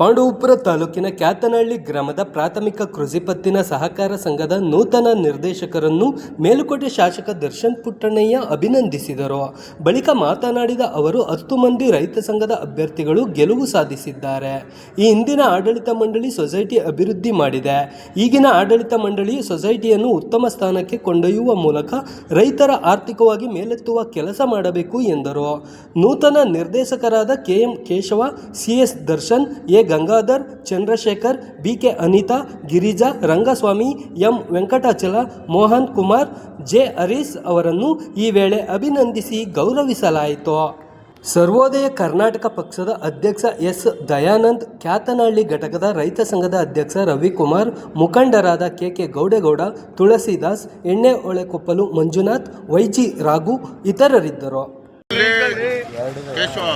ಪಾಂಡವಪುರ ತಾಲೂಕಿನ ಕ್ಯಾತನಹಳ್ಳಿ ಗ್ರಾಮದ ಪ್ರಾಥಮಿಕ ಕೃಷಿ ಪತ್ತಿನ ಸಹಕಾರ ಸಂಘದ ನೂತನ ನಿರ್ದೇಶಕರನ್ನು ಮೇಲುಕೋಟೆ ಶಾಸಕ ದರ್ಶನ್ ಪುಟ್ಟಣ್ಣಯ್ಯ ಅಭಿನಂದಿಸಿದರು. ಬಳಿಕ ಮಾತನಾಡಿದ ಅವರು, ಹತ್ತು ಮಂದಿ ರೈತ ಸಂಘದ ಅಭ್ಯರ್ಥಿಗಳು ಗೆಲುವು ಸಾಧಿಸಿದ್ದಾರೆ. ಈ ಹಿಂದಿನ ಆಡಳಿತ ಮಂಡಳಿ ಸೊಸೈಟಿ ಅಭಿವೃದ್ಧಿ ಮಾಡಿದೆ. ಈಗಿನ ಆಡಳಿತ ಮಂಡಳಿ ಸೊಸೈಟಿಯನ್ನು ಉತ್ತಮ ಸ್ಥಾನಕ್ಕೆ ಕೊಂಡೊಯ್ಯುವ ಮೂಲಕ ರೈತರ ಆರ್ಥಿಕವಾಗಿ ಮೇಲೆತ್ತುವ ಕೆಲಸ ಮಾಡಬೇಕು ಎಂದರು. ನೂತನ ನಿರ್ದೇಶಕರಾದ K M Keshava C S Darshan, A Gangadhar, Chandrashekar B K Anitha, Girija, Rangaswamy, M Venkatachala, Mohan Kumar, J Harish ಅವರನ್ನು ಈ ವೇಳೆ ಅಭಿನಂದಿಸಿ ಗೌರವಿಸಲಾಯಿತು. ಸರ್ವೋದಯ ಕರ್ನಾಟಕ ಪಕ್ಷದ ಅಧ್ಯಕ್ಷ ಎಸ್ ದಯಾನಂದ್, ಕ್ಯಾತನಹಳ್ಳಿ ಘಟಕದ ರೈತ ಸಂಘದ ಅಧ್ಯಕ್ಷ ರವಿಕುಮಾರ್, ಮುಖಂಡರಾದ ಕೆ ಕೆ ಗೌಡೇಗೌಡ, ತುಳಸಿದಾಸ್, ಎಣ್ಣೆ ಹೊಳೆಕೊಪ್ಪಲು ಮಂಜುನಾಥ್, ವೈಜಿ ರಾಘು ಇತರರಿದ್ದರು. ಕೇಶವ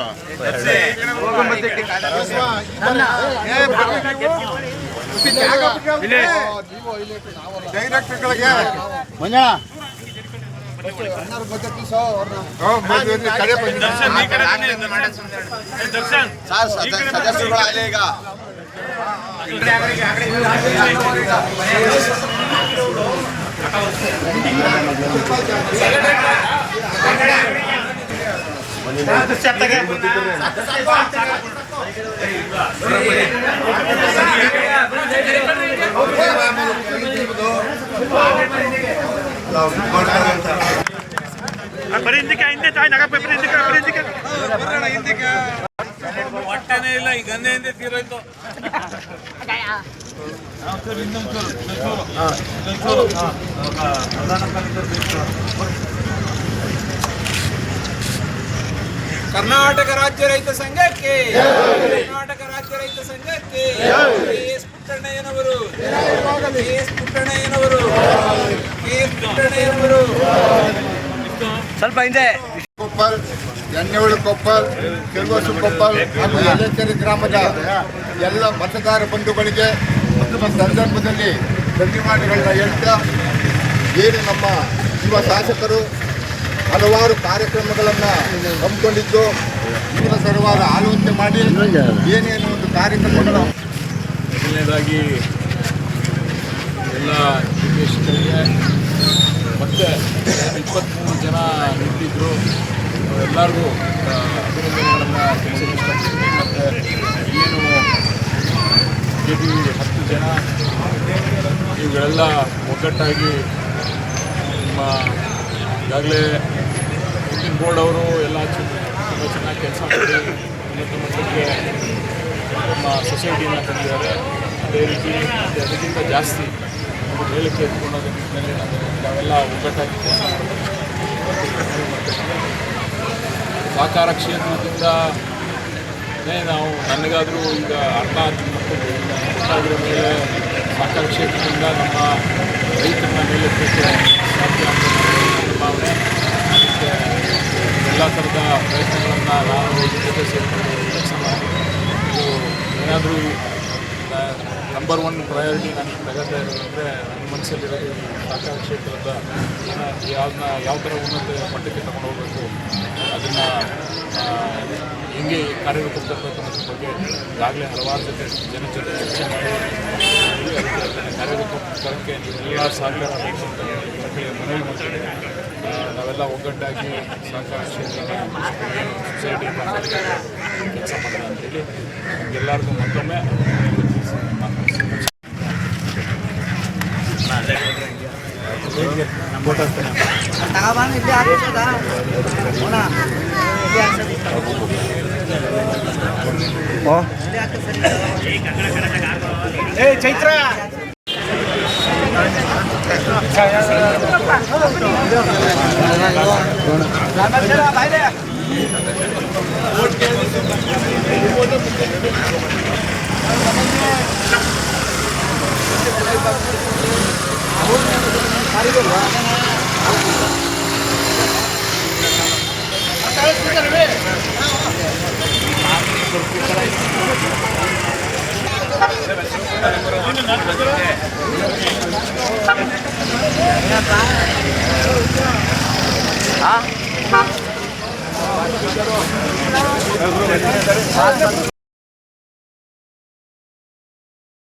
ಡೈರೆಕ್ಟರ್ಗಳಿಗೆ ಮಂಜಣ್ಣ ಕಡೆ ಸರ್ ಸದ- ಸದಸ್ಯರುಗಳು ಅಲ್ಲೇ ಈಗ ಬರೀ ಹಿಂದಕ್ಕೆ ಹಿಂದೆ ತಾಯಿ ನಗಪ್ಪ ಬರೀ ಹಿಂದಕ್ಕೆ ಬರೀ ಹಿಂದಕ್ಕೆ ಹೊಟ್ಟೆನೇ ಇಲ್ಲ ಈಗ ಗಂದೆ ಹಿಂದೆ ತೀರೋಯ್ತು ಕರ್ನಾಟಕ ರಾಜ್ಯ ರೈತ ಸಂಘಕ್ಕೆ. ಕರ್ನಾಟಕ ರಾಜ್ಯ ರೈತ ಸಂಘಕ್ಕೆ. ಕೆ ಎಸ್ ಪುಟ್ಟಣ್ಣಯ್ಯನವರು. ಎಸ್ ಪುಟ್ಟಣ್ಣಯ್ಯನವರು. ಎಸ್ ಪುಟ್ಟಣ್ಣಯ್ಯನವರು. ಸ್ವಲ್ಪ ಹಿಂದೆ. ಕೊಪ್ಪಲ್ ಎಣ್ಣೆಹುಳು ಕೊಪ್ಪಲ್ ಕೆಲವಸು ಕೊಪ್ಪಲ್ ಹಾಗೂ ಯಲ್ಲೇಕೆರೆ ಗ್ರಾಮದ ಎಲ್ಲ ಮತದಾರ ಬಂಧುಗಳಿಗೆ ಮತ್ತು ಸಂದರ್ಭದಲ್ಲಿ ಧನ್ಯವಾದಗಳನ್ನ ಹೇಳ್ತಾ ಏನು ನಮ್ಮ ಯುವ ಶಾಸಕರು ಹಲವಾರು ಕಾರ್ಯಕ್ರಮಗಳನ್ನು ಹಮ್ಮಿಕೊಂಡಿದ್ದು. ಇವರ ಸಲುವಾದ ಆಲೋಚನೆ ಮಾಡಿ. ಏನೇನು ಒಂದು ಕಾರ್ಯಕ್ರಮಗಳ? ಮೊದಲನೇದಾಗಿ, ಎಲ್ಲ ನಿರ್ದೇಶಕರಿಗೆ ಮತ್ತೆ ಇಪ್ಪತ್ತ್ಮೂರು ಜನ ನಿಂತಿದ್ದರು ಎಲ್ಲರಿಗೂ ಅಭಿನಂದನೆಗಳನ್ನು ತಿಳಿಸಲು ಇಷ್ಟಪಡ್ತೀನಿ ಮತ್ತು ಏನು ಗೆದ್ದು ಹತ್ತು ಜನ ಇವುಗಳೆಲ್ಲ ಒಗ್ಗಟ್ಟಾಗಿ, ನಿಮ್ಮ ಈಗಾಗಲೇ ನಿತಿನ್ ಬೋರ್ಡ್ ಅವರು ಎಲ್ಲ ತುಂಬ ಚೆನ್ನಾಗಿ ಕೆಲಸ ಮಾಡಿ ಉನ್ನತ ಮಟ್ಟಕ್ಕೆ ನಮ್ಮ ಸೊಸೈಟಿಯನ್ನು ತಂದಿದ್ದಾರೆ. ಅದೇ ರೀತಿ ಅದಕ್ಕಿಂತ ಜಾಸ್ತಿ ಮೇಲಕ್ಕೆ ಎತ್ಕೊಂಡೋದ ನಿಟ್ಟಿನಲ್ಲಿ ನಾನು ನಾವೆಲ್ಲ ಒಗ್ಗಟ್ಟಾಗಿ ಕೆಲಸ ಸಹಕಾರ ಕ್ಷೇತ್ರದಿಂದ ನಾವು ನನಗಾದರೂ ಈಗ ಅರ್ಥ ಆಗ್ತಿದೆ ಅದರ ಮೇಲೆ ಸಹಕಾರ ಕ್ಷೇತ್ರದಿಂದ ನಮ್ಮ ರೈತರನ್ನ ಮೇಲೆತ್ತಕ್ಕೆ ಸಾಧ್ಯ ಅಂತ ನನ್ನ ಭಾವನೆ ಮತ್ತು ಥರದ ಪ್ರಯತ್ನಗಳನ್ನು ನಾನು ಇದ್ರ ಜೊತೆ ಸೇರಿಕೊಂಡು ಕೆಲಸ ಮಾಡಿ. ಇದು ಏನಾದರೂ ನಂಬರ್ ಒನ್ ಪ್ರಯಾರಿಟಿ ನಾನು ತಗೋತಾ ಇರೋದಂದರೆ ನನ್ನ ಮನಸ್ಸಲ್ಲಿರೋದು ಸರ್ಕಾರ ಕ್ಷೇತ್ರದ ಯಾವ್ದನ್ನ ಯಾವ ಥರ ಉನ್ನತ ಮಟ್ಟಕ್ಕೆ ತಗೊಂಡು ಹೋಗಬೇಕು, ಅದನ್ನು ಹೆಂಗೆ ಅನ್ನೋದ್ರ ಬಗ್ಗೆ ಈಗಾಗಲೇ ಹಲವಾರು ಜೊತೆ ಜನ ಜೊತೆ ಚರ್ಚೆ ಮಾಡಿ ಕಾರ್ಯರೂಪಕ್ಕೆ ಎಲ್ಲ ಸಹಕಾರ ಬೇಕು ಅಂತ ಮನವಿ ಮಾಡ್ತಾರೆ ನಾವೆಲ್ಲ ಒಗ್ಗಟ್ಟಾಗಿ ಸಹಕಾರ ಸೊಸೈಟಿ ಕೆಲಸ ಮಾಡೋಣ ಅಂತೇಳಿ ಎಲ್ಲರಿಗೂ ಮತ್ತೊಮ್ಮೆ ಚೈತ್ರ! ಬಾಯ್ದೆ 있다는 걸 완전 들었는데 아? 아?